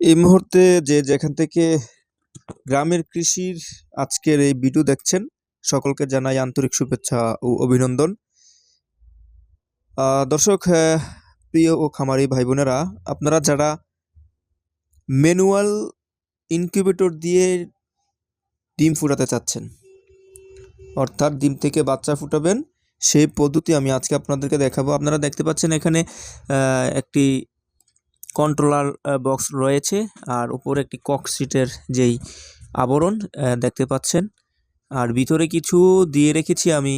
এই মুহূর্তে যে যেখান থেকে গ্রামের কৃষির আজকের এই ভিডিও দেখছেন, সকলকে জানাই আন্তরিক শুভেচ্ছা ও অভিনন্দন। দর্শক প্রিয় ও খামারি ভাই বোনেরা, আপনারা যারা ম্যানুয়াল ইনকিউবেটর দিয়ে ডিম ফুটাতে চাচ্ছেন, অর্থাৎ ডিম থেকে বাচ্চা ফুটাবেন, সেই পদ্ধতি আমি আজকে আপনাদেরকে দেখাবো। আপনারা দেখতে পাচ্ছেন এখানে একটি কন্ট্রোলার বক্স রয়েছে। আর উপরে একটি কক সিটের যেই আবরণ আহ, দেখতে পাচ্ছেন। আর ভিতরে কিছু দিয়ে রেখেছি আমি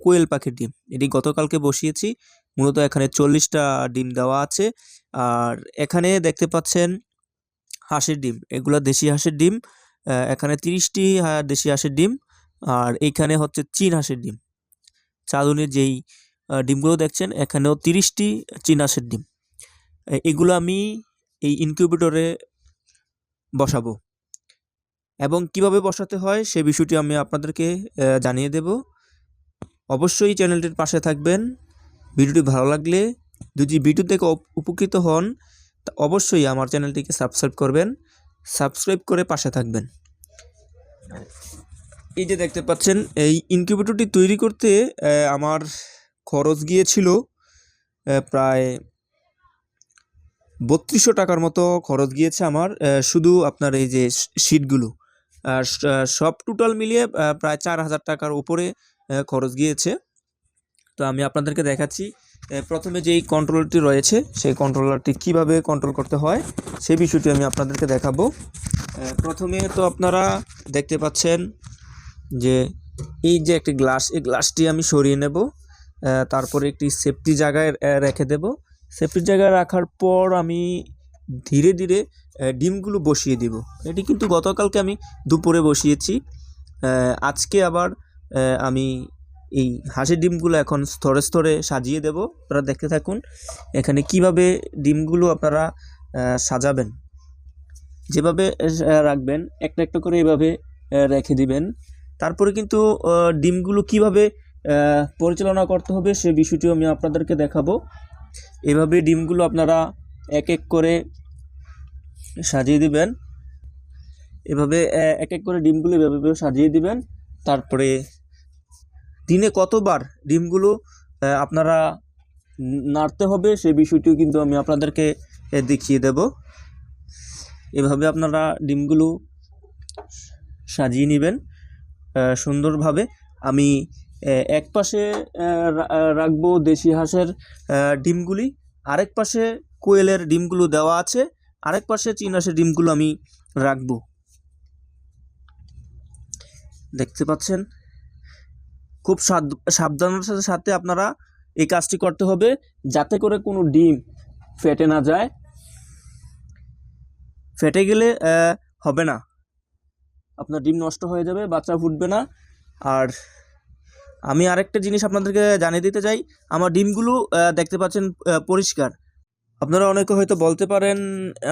কোয়েল পাখির ডিম। এটি গতকালকে বসিয়েছি। মূলত এখানে চল্লিশটা ডিম দেওয়া আছে। আর এখানে দেখতে পাচ্ছেন হাঁসের ডিম। এগুলা দেশি হাঁসের ডিম। এখানে তিরিশটি দেশি হাঁসের ডিম। আর এইখানে হচ্ছে চীন হাঁসের ডিম। চাঁদুনির যেই ডিমগুলো দেখছেন এখানেও তিরিশটি চীন হাঁসের ডিম। এগুলো আমি এই ইনকিউবেটরে বসাবো। এবং কীভাবে বসাতে হয় সে বিষয়টি আমি আপনাদেরকে জানিয়ে দেব। অবশ্যই চ্যানেলটির পাশে থাকবেন। ভিডিওটি ভালো লাগলে, যদি ভিডিও থেকে উপকৃত হন, তা অবশ্যই আমার চ্যানেলটিকে সাবস্ক্রাইব করবেন। সাবস্ক্রাইব করে পাশে থাকবেন। এই যে দেখতে পাচ্ছেন, এই ইনকিউবেটরটি তৈরি করতে আমার খরচ গিয়েছিল প্রায় বত্রিশশো টাকার মতো খরচ গিয়েছে আমার শুধু আপনার এই যে শিটগুলো। আর সব টোটাল মিলিয়ে প্রায় চার হাজার টাকার উপরে খরচ গিয়েছে। তো আমি আপনাদেরকে দেখাচ্ছি প্রথমে যেই কন্ট্রোলারটি রয়েছে, সেই কন্ট্রোলারটি কীভাবে কন্ট্রোল করতে হয়, সেই বিষয়টি আমি আপনাদেরকে দেখাবো। প্রথমে তো আপনারা দেখতে পাচ্ছেন যে এই যে একটি গ্লাস, এই গ্লাসটি আমি সরিয়ে নেব তারপরে একটি সেফটি জায়গায় রেখে দেব। সেফটি জায়গায় রাখার পর আমি ধীরে ধীরে ডিমগুলো বসিয়ে দিব। এটি কিন্তু গতকালকে আমি দুপুরে বসিয়েছি। আজকে আবার আমি এই হাঁসের ডিমগুলো এখন স্তরে স্তরে সাজিয়ে দেব। আপনারা দেখতে থাকুন এখানে কীভাবে ডিমগুলো আপনারা সাজাবেন। যেভাবে রাখবেন, একটা একটা করে এভাবে রেখে দিবেন। তারপরে কিন্তু ডিমগুলো কীভাবে পরিচালনা করতে হবে সে বিষয়টিও আমি আপনাদেরকে দেখাবো। এভাবে ডিমগুলো আপনারা এক এক করে সাজিয়ে দিবেন। এভাবে এক এক করে ডিমগুলো এভাবে সাজিয়ে দিবেন। তারপরে দিনে কতবার ডিমগুলো আপনারা নাড়তে হবে সে বিষয়টিও কিন্তু আমি আপনাদেরকে দেখিয়ে দেব। এভাবে আপনারা ডিমগুলো সাজিয়ে নেবেন সুন্দরভাবে। আমি এক পাশে রাখব দেশি হাঁসের ডিমগুলি। আরেক পাশে কোয়েলের ডিমগুলো দেওয়া আছে। আরেক পাশে চীন হাঁসের ডিমগুলো আমি রাখব। দেখতে পাচ্ছেন? খুব সাবধানতার সাথে আপনারা এই কাজটি করতে হবে, যাতে করে কোনো ডিম ফেটে না যায়। ফেটে গেলে হবে না। আপনার ডিম নষ্ট হয়ে যাবে, বাচ্চা ফুটবে না। আর আমি আরেকটা জিনিস আপনাদেরকে জানিয়ে দিতে চাই। আমার ডিমগুলো দেখতে পাচ্ছেন পরিষ্কার। আপনারা অনেকে হয়তো বলতে পারেন,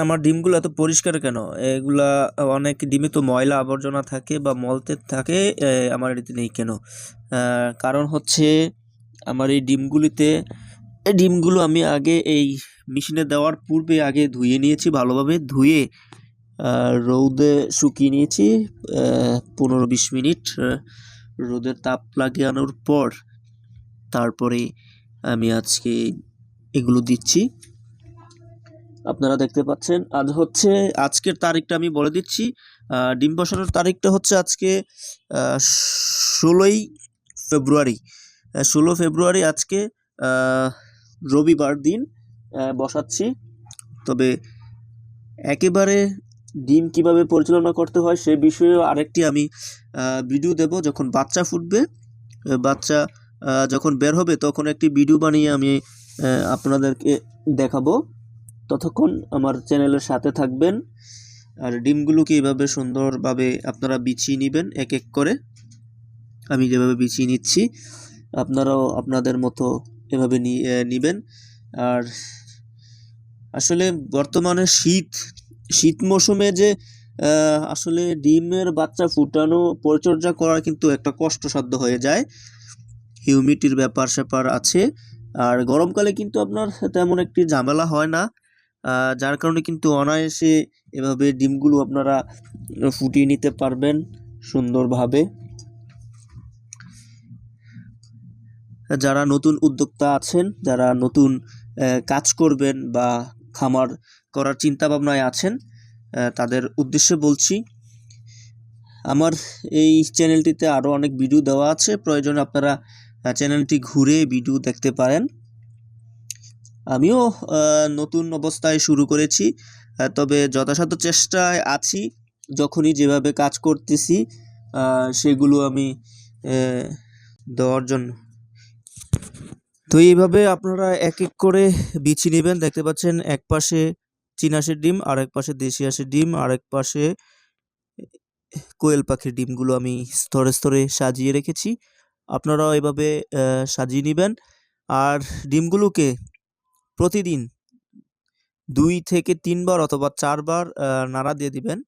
আমার ডিমগুলো এত পরিষ্কার কেন? এগুলা অনেক ডিমে তো ময়লা আবর্জনা থাকে বা মলতে থাকে আমার এটিতে নেই কেন? কারণ হচ্ছে আমার এই ডিমগুলিতে, এই ডিমগুলো আমি আগে এই মেশিনে দেওয়ার পূর্বে আগে ধুয়ে নিয়েছি ভালোভাবে। ধুয়ে রৌদে শুকিয়ে নিয়েছি পনেরো বিশ মিনিট রোদের তাপ লাগানোর পর তারপরে আমি আজকে এগুলো দিচ্ছি। আপনারা দেখতে পাচ্ছেন আজ হচ্ছে আজকের তারিখটা আমি বলে দিচ্ছি। ডিম বসানোর তারিখটা হচ্ছে আজকে ষোলোই ফেব্রুয়ারি। ষোলো ফেব্রুয়ারি আজকে রবিবার দিন বসাচ্ছি। তবে একেবারে ডিম কীভাবে পরিচালনা করতে হয় সে বিষয়ে আরেকটি আমি ভিডিও দেব যখন বাচ্চা ফুটবে। বাচ্চা যখন বের হবে তখন একটি ভিডিও বানিয়ে আমি আপনাদেরকে দেখাবো। ততক্ষণ আমার চ্যানেলের সাথে থাকবেন। আর ডিমগুলোকে এভাবে সুন্দরভাবে আপনারা বিছিয়ে নেবেন এক এক করে। আমি যেভাবে বিছিয়ে নিচ্ছি, আপনারাও আপনাদের মতো এভাবে নেবেন। আর আসলে বর্তমানে শীত শীত মৌসুমে যে আসলে ডিমের বাচ্চা ফুটানো পরিচর্যা করা কিন্তু একটা কষ্টসাধ্য হয়ে যায়। হিউমিডিটির ব্যাপার স্যাপার আছে। আর গরমকালে কিন্তু আপনার তেমন একটি ঝামেলা হয় না। যার কারণে কিন্তু অনায়াসে এভাবে ডিমগুলো আপনারা ফুটিয়ে নিতে পারবেন সুন্দরভাবে। যারা নতুন উদ্যোক্তা আছেন, যারা নতুন কাজ করবেন বা খামার করার চিন্তা ভাবনায় আছেন তাদের উদ্দেশ্যে বলছি, আমার এই চ্যানেলটিতে আরও অনেক ভিডিও দেওয়া আছে, প্রয়োজন আপনারা চ্যানেলটি ঘুরে ভিডিও দেখতে পারেন। আমিও নতুন অবস্থায় শুরু করেছি তবে যথাসাধ্য চেষ্টায় আছি, যখনই যেভাবে কাজ করতেছি সেগুলো আমি দেওয়ার জন্য। তো এইভাবে আপনারা এক এক করে বিচি নেবেন, দেখতে পাচ্ছেন এক পাশে চীন হাঁসের ডিম আর এক পাশে দেশি হাঁসের ডিম আর এক পাশে কোয়েল পাখির ডিমগুলো আমি স্তরে স্তরে সাজিয়ে রেখেছি। আপনারাও এভাবে সাজিয়ে নেবেন। আর ডিমগুলোকে প্রতিদিন দুই থেকে তিনবার অথবা চারবার নাড়া দিয়ে দিবেন।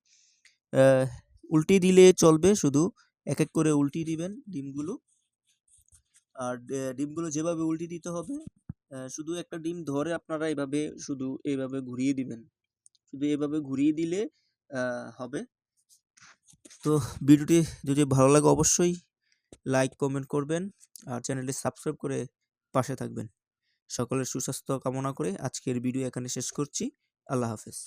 উল্টি দিলে চলবে, শুধু এক এক করে উল্টি দিবেন ডিমগুলো। আর ডিমগুলো যেভাবে উল্টি দিতে হবে শুধু একটা ডিম ধরে আপনারা এভাবে শুধু এভাবে ঘুরিয়ে দিবেন। শুধু এভাবে ঘুরিয়ে দিলে হবে। তো ভিডিওটি যদি ভালো লাগে অবশ্যই লাইক, কমেন্ট করবেন আর চ্যানেলটি সাবস্ক্রাইব করে পাশে থাকবেন। সকলের সুস্বাস্থ্য কামনা করে আজকের ভিডিও এখানে শেষ করছি। আল্লাহ হাফেজ।